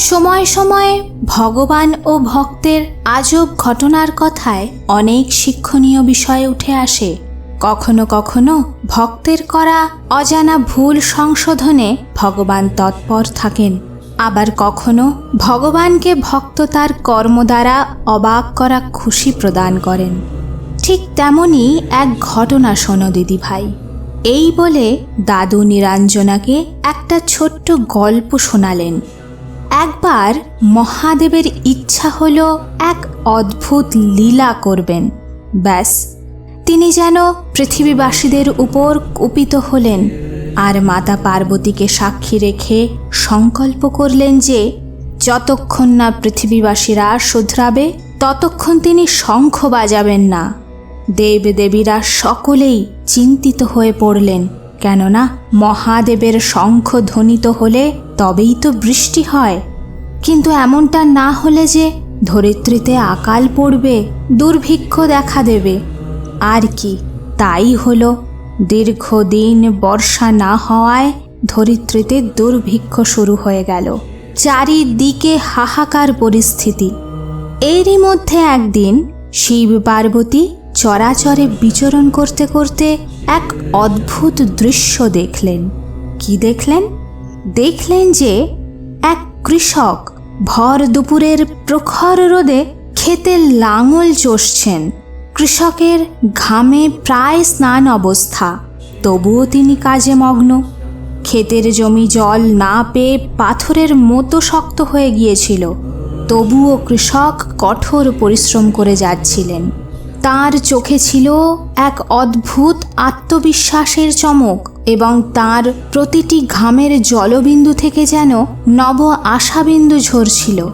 সময় সময়ে ভগবান ও ভক্তের আজব ঘটনার কথায় অনেক শিক্ষণীয় বিষয় উঠে আসে। কখনো কখনো ভক্তের করা অজানা ভুল সংশোধনে ভগবান তৎপর থাকেন। আবার কখনো ভগবানকে ভক্ত তার কর্ম দ্বারা অবাক করা খুশি প্রদান করেন। ঠিক তেমনই এক ঘটনা শোনো দিদি ভাই। এই বলে দাদু নিরঞ্জনাকে একটা ছোট্ট গল্প শোনালেন। একবার মহাদেবের ইচ্ছা হল এক অদ্ভুত লীলা করবেন। ব্যাস, তিনি যেন পৃথিবীবাসীদের উপর কুপিত হলেন আর মাতা পার্বতীকে সাক্ষী রেখে সংকল্প করলেন যে যতক্ষণ না পৃথিবীবাসীরা শুধরাবে, ততক্ষণ তিনি শঙ্খ বাজাবেন না। দেব দেবীরা সকলেই চিন্তিত হয়ে পড়লেন। কেননা মহাদেবের শঙ্খ ধ্বনিত হলে তবেই তো বৃষ্টি হয়। কিন্তু এমনটা না হলে যে ধরিত্রীতে আকাল পড়বে, দুর্ভিক্ষ দেখা দেবে। আর কি, তাই হলো। দীর্ঘদিন বর্ষা না হওয়ায় ধরিত্রীতে দুর্ভিক্ষ শুরু হয়ে গেল। চারিদিকে হাহাকার পরিস্থিতি। এরই মধ্যে একদিন শিব পার্বতী চরাচরে বিচরণ করতে করতে এক অদ্ভুত দৃশ্য দেখলেন। কি দেখলেন? দেখলেন যে এক কৃষক ভর দুপুরের প্রখর রোদে খেতে লাঙল চষছেন। কৃষকের ঘামে প্রায় স্নান অবস্থা, তবুও তিনি কাজে মগ্ন। ক্ষেতের জমি জল না পেয়ে পাথরের মতো শক্ত হয়ে গিয়েছিল, তবুও কৃষক কঠোর পরিশ্রম করে যাচ্ছিলেন। তার চোখে ছিল এক অদ্ভুত আত্মবিশ্বাসের চমক এবং তার প্রতিটি ঘামের জলবিন্দু থেকে যেন নব আশাবিন্দু ঝরছিল।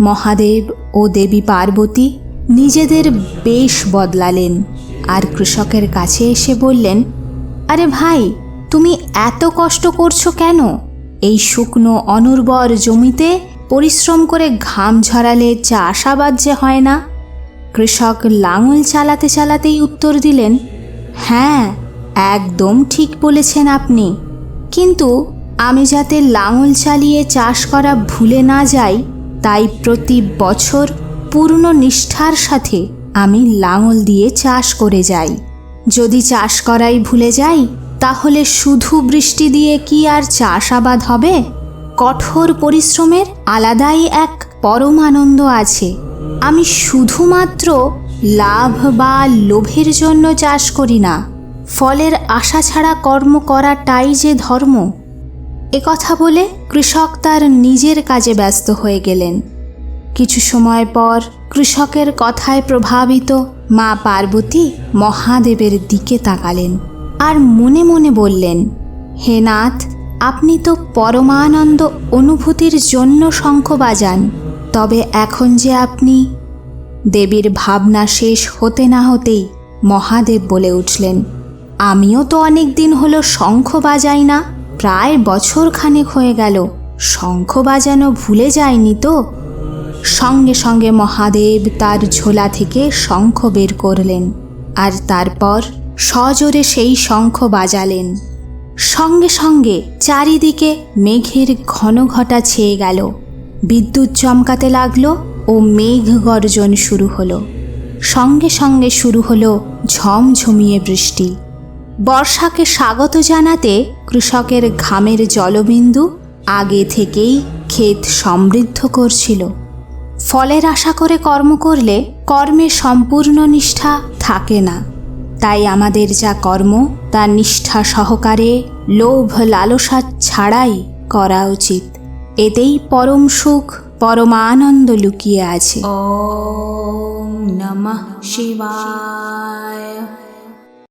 মহাদেব ও দেবী পার্বতী নিজেদের বেশ বদলালেন আর কৃষকের কাছে এসে বললেন, আরে ভাই, তুমি এত কষ্ট করছ কেন? এই শুকনো অনুর্বর জমিতে পরিশ্রম করে ঘাম ঝরালে চাষাবাদ যে হয় না? কৃষক লাঙল চালাতে চালাতেই উত্তর দিলেন হ্যাঁ একদম ঠিক বলেছেন আপনি। কিন্তু আমি যাতে লাঙল চালিয়ে চাষ করা ভুলে না যাই, তাই প্রতি বছর পূর্ণ নিষ্ঠার সাথে আমি লাঙল দিয়ে চাষ করে যাই। যদি চাষ করাই ভুলে যাই, তাহলে শুধু বৃষ্টি দিয়ে কি আর চাষাবাদ হবে? কঠোর পরিশ্রমের আলাদাই এক পরম আনন্দ আছে। আমি শুধুমাত্র লাভ বা লোভের জন্য চাষ করি না, ফলের আশা ছাড়া কর্ম করাটাই যে ধর্ম। কথা বলে কৃষক তার নিজের কাজে ব্যস্ত হয়ে গেলেন। কিছু সময় পর কৃষকের কথায় প্রভাবিত মা পার্বতী মহাদেবের দিকে তাকালেন আর মনে মনে বললেন, হে নাথ, আপনি তো পরমানন্দ অনুভূতির জন্য শঙ্খ বাজান। তবে এখন যে আপনি, দেবীর ভাবনা শেষ হতে না হতেই মহাদেব বলে উঠলেন, আমিও তো অনেক দিন হলো শঙ্খ বাজাই না, প্রায় বছর খানেক হয়ে গেল, শঙ্খ বাজানো ভুলে যায়নি তো? সঙ্গে সঙ্গে মহাদেব তার ঝোলা থেকে শঙ্খ বের করলেন, আর তারপর সজোরে সেই শঙ্খ বাজালেন। সঙ্গে সঙ্গে চারিদিকে মেঘের ঘন ঘটা ছেয়ে গেল বিদ্যুৎ চমকাতে লাগল ও মেঘ গর্জন শুরু হলো। সঙ্গে সঙ্গে শুরু হলো ঝমঝমিয়ে বৃষ্টি। বর্ষাকে স্বাগত জানাতে কৃষকের ঘামের জলবিন্দু আগে থেকেই ক্ষেত সমৃদ্ধ করছিল। ফলের আশা করে কর্ম করলে কর্মে সম্পূর্ণ নিষ্ঠা থাকে না। তাই আমাদের যা কর্ম, তা নিষ্ঠা সহকারে লোভ লালসা ছাড়াই করা উচিত। এতেই পরম সুখ পরমানন্দ লুকিয়ে আছে। ও নমঃ শিবায়।